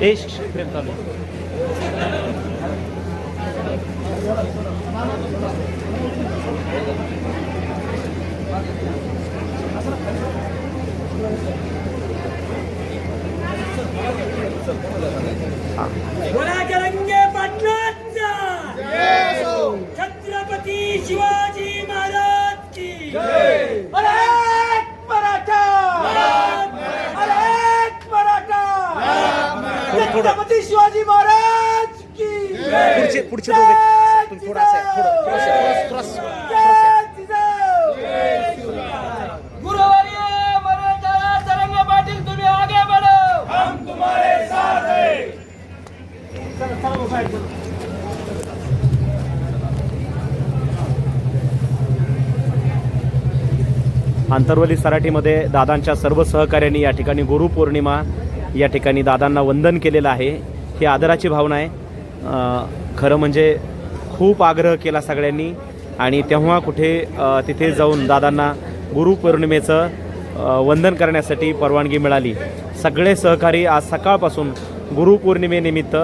Eis que escrevemos ali. Ah. Chhatrapati Shivaji Maharaj की पुढचे पुढचे दोघे थोडासा थोडं थोडंसं- थोडंसं- गुरुवारी मराठा तरंगे पाटील तुम्ही आगे बढ़ो. हम तुम्हारे साथ हैं. आंतरवली सराटीमध्ये दादांच्या सर्व सहकार्यांनी या ठिकाणी गुरुपौर्णिमा या ठिकाणी दादांना वंदन केलेलं आहे. ही आदराची भावना आहे. खरं म्हणजे खूप आग्रह केला सगळ्यांनी आणि तेव्हा कुठे तिथे जाऊन दादांना गुरुपौर्णिमेचं वंदन करण्यासाठी परवानगी मिळाली. सगळे सहकारी आज सकाळपासून गुरुपौर्णिमेनिमित्त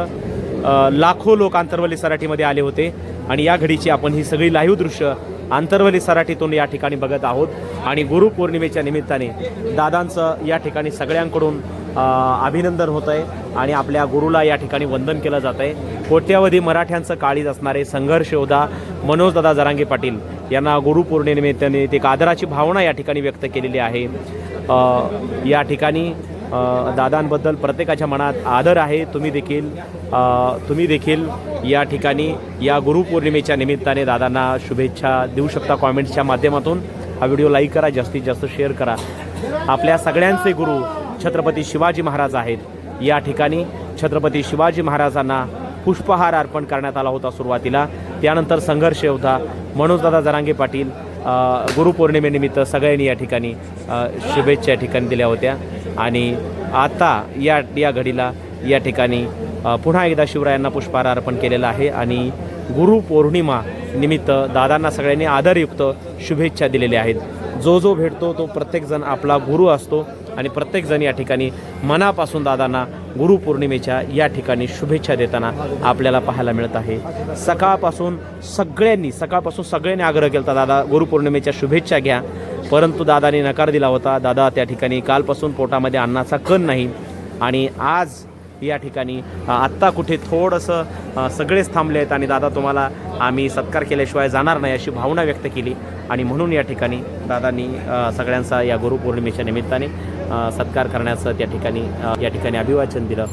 लाखो लोक आंतरवली सराठीमध्ये आले होते आणि या घडीची आपण ही सगळी लाईव्ह दृश्य आंतरवली सराठीतून या ठिकाणी बघत आहोत. आणि गुरुपौर्णिमेच्या निमित्ताने दादांचं या ठिकाणी सगळ्यांकडून अभिनंदन होत आहे आणि आपल्या गुरुला या ठिकाणी वंदन केलं जात आहे कोट्यावधी मराठ्यांचं काळीज असणारे संघर्ष योद्धा मनोजदादा जरांगे पाटील यांना गुरुपौर्णिमेनिमित्ताने एक आदराची भावना या ठिकाणी व्यक्त केलेली आहे. या ठिकाणी दादांबद्दल प्रत्येकाच्या मनात आदर आहे. तुम्ही देखील तुम्ही देखील या ठिकाणी या गुरुपौर्णिमेच्या निमित्ताने दादांना शुभेच्छा देऊ शकता कॉमेंट्सच्या माध्यमातून. हा व्हिडिओ लाईक करा जास्तीत जास्त शेअर करा. आपल्या सगळ्यांचे गुरु छत्रपती शिवाजी महाराज आहेत. या ठिकाणी छत्रपती शिवाजी महाराजांना पुष्पहार अर्पण करण्यात आला होता सुरुवातीला. त्यानंतर संघर्ष होता. मनोजदादा जरांगे पाटील गुरुपौर्णिमेनिमित्त सगळ्यांनी या ठिकाणी शुभेच्छा या ठिकाणी दिल्या होत्या. आणि आता या या घडीला या ठिकाणी पुन्हा एकदा शिवरायांना पुष्पहार अर्पण केलेला आहे आणि गुरुपौर्णिमा निमित्त दादांना सगळ्यांनी आदरयुक्त शुभेच्छा दिलेल्या आहेत. जो जो भेटतो तो प्रत्येकजण आपला गुरु असतो. आणि प्रत्येकजण या ठिकाणी मनापासून दादांना गुरुपौर्णिमेच्या या ठिकाणी शुभेच्छा देताना आपल्याला पाहायला मिळत आहे. सकाळपासून सगळ्यांनी सकाळपासून सगळ्यांनी आग्रह केला होता, दादा गुरुपौर्णिमेच्या शुभेच्छा घ्या. परंतु दादाने नकार दिला होता. दादा त्या ठिकाणी कालपासून पोटामध्ये अन्नाचा कण नाही आणि आज या ठिकाणी आत्ता कुठे थोडंसं सगळेच थांबले आहेत आणि दादा तुम्हाला आम्ही सत्कार केल्याशिवाय जाणार नाही अशी भावना व्यक्त केली आणि म्हणून या ठिकाणी दादांनी सगळ्यांचा या गुरुपौर्णिमेच्या निमित्ताने सत्कार करण्याचं त्या ठिकाणी या ठिकाणी अभिवाचन दिलं.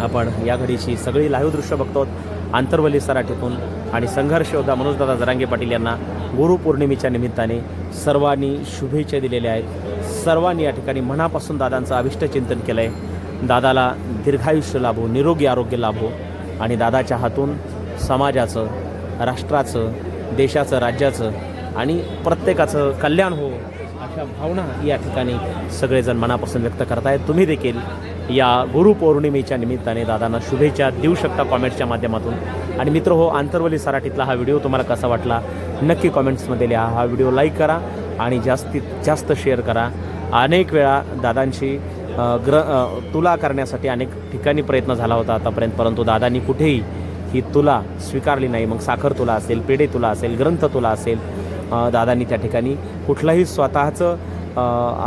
आपण या घडीची सगळी लाईव्ह दृश्य बघतो. आंतरवली सराठीतून आणि संघर्ष योद्धा मनोजदादा जरांगे पाटील यांना गुरुपौर्णिमेच्या निमित्ताने सर्वांनी शुभेच्छा दिलेल्या आहेत. सर्वांनी या ठिकाणी मनापासून दादांचं अभिष्ट चिंतन केलं आहे दादाला दीर्घायुष्य लाभो निरोगी आरोग्य लाभो आणि दादाच्या हातून समाजाचं राष्ट्राचं देशाचं राज्याचं आणि प्रत्येकाचं कल्याण हो अशा भावना या ठिकाणी सगळेजण मनापासून व्यक्त करतायत. तुम्ही देखील या गुरुपौर्णिमेच्या निमित्ताने दादांना शुभेच्छा देऊ शकता कॉमेंट्सच्या माध्यमातून. आणि मित्र हो आंतरवली सराठीतला हा व्हिडिओ तुम्हाला कसा वाटला? नक्की कॉमेंट्समध्ये लिहा. हा व्हिडिओ लाईक करा आणि जास्तीत जास्त शेअर करा. अनेक वेळा दादांशी ग्र तुला करण्यासाठी अनेक ठिकाणी प्रयत्न झाला होता आतापर्यंत परंतु दादांनी कुठेही ही तुला स्वीकारली नाही. मग साखर तुला असेल पेढे तुला असेल ग्रंथ तुला असेल दादांनी त्या ठिकाणी कुठलाही स्वतःचं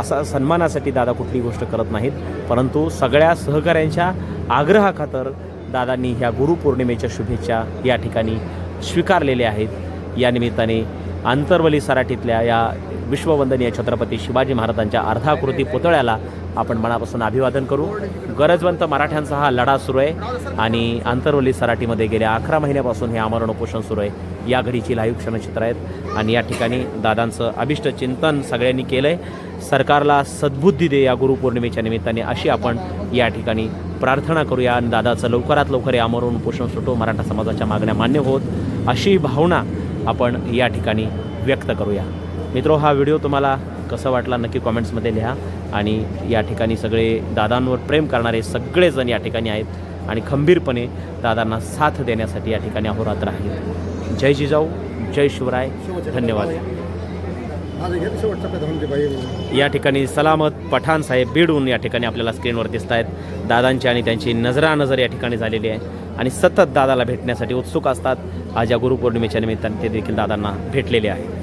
असा सन्मानासाठी दादा कुठली गोष्ट करत नाहीत. परंतु सगळ्या सहकाऱ्यांच्या आग्रहाखातर दादांनी ह्या गुरुपौर्णिमेच्या शुभेच्छा या ठिकाणी स्वीकारलेल्या आहेत. या निमित्ताने आंतरवली सराठीतल्या या विश्ववंदनीय छत्रपती शिवाजी महाराजांच्या अर्धाकृती पुतळ्याला आपण मनापासून अभिवादन करू. गरजवंत मराठ्यांचा हा लढा सुरू आहे आणि आंतरवली सराटीमध्ये गेल्या अकरा महिन्यापासून हे आमरण उपोषण सुरू आहे. या घडीची लाईव्ह क्षणचित्र आहेत आणि या ठिकाणी दादांचं अभिष्ट चिंतन सगळ्यांनी केलं आहे सरकारला सद्बुद्धी दे या गुरुपौर्णिमेच्या निमित्ताने अशी आपण या ठिकाणी प्रार्थना करूया आणि दादाचं लवकरात लवकर हे आमरण उपोषण सुटो मराठा समाजाच्या मागण्या मान्य होत अशी भावना आपण या ठिकाणी व्यक्त करूया. मित्रो हा व्हिडिओ तुम्हाला कसा वाटला नक्की कॉमेंट्समध्ये लिहा. आणि या ठिकाणी सगळे दादांवर प्रेम करणारे सगळेजण या ठिकाणी आहेत आणि खंबीरपणे दादांना साथ देण्यासाठी या ठिकाणी अहोरात्र आहेत. जय जिजाऊ जय शिवराय धन्यवाद. या ठिकाणी सलामत पठाण साहेब बीडून या ठिकाणी आपल्याला स्क्रीनवर दिसत आहेत. दादांची आणि त्यांची नजरानजर या ठिकाणी झालेली आहे. आणि सतत दादाला भेटण्यासाठी उत्सुक असतात. आज या गुरुपौर्णिमेच्या निमित्ताने ते देखील दादांना भेटलेले आहे